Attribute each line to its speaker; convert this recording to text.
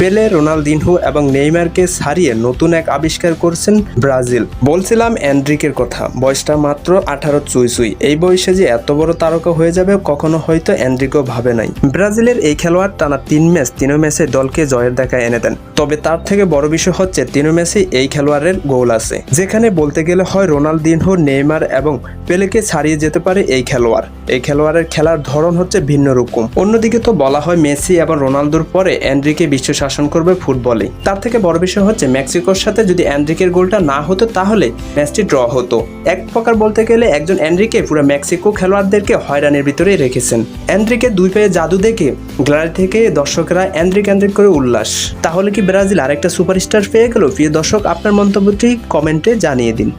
Speaker 1: পেলে রোনালদিনহো এবং নেইমারকে ছাড়িয়ে নতুন এক আবিষ্কার করছেন ব্রাজিল। বলছিলাম অ্যান্ড্রিকের কথা, বয়সটা মাত্র আঠারো চুই চুই। এই বয়সে যে এত বড় তারকা হয়ে যাবে, কখনো হয়তো অ্যান্ড্রিকও ভাবে নাই। ব্রাজিলের এই খেলোয়াড় টানা তিন ম্যাচ, তিনও ম্যাচে দলকে জয়ের দেখা এনে দেন। তবে তার থেকে বড় বিষয় হচ্ছে, তিনও ম্যাচে এই খেলোয়াড়ের গোল আছে। যেখানে বলতে গেলে হয়, রোনালদিনহো, নেইমার এবং পেলেকে ছাড়িয়ে যেতে পারে এই খেলোয়াড়। এই খেলোয়াড়ের খেলার ধরন হচ্ছে ভিন্ন রকম। অন্যদিকে তো বলা হয়, মেসি এবং রোনালদোর পরে অ্যান্ড্রিকে বিশ্ব শাসন করবে ফুটবলে। তার থেকে বড় বিষয় হচ্ছে মেক্সিকোর সাথে যদি অ্যান্ড্রিকের গোলটা না হতো তাহলে ম্যাচটি ড্র হতো। এক প্রকার বলতে গেলে একজন অ্যান্ড্রিকে পুরো মেক্সিকো খেলোয়াড়দেরকে হয়রানির ভিতরে রেখেছেন। অ্যান্ড্রিকে দুই পায়ে জাদু দেখে গ্যালারি থেকে দর্শকরা অ্যান্ড্রিক অ্যান্ড্রিক করে উল্লাস। তাহলে কি ব্রাজিল আরেকটা সুপারস্টার পেয়ে গেল? প্রিয় দর্শক, আপনার মন্তব্যটি কমেন্টে জানিয়ে দিন।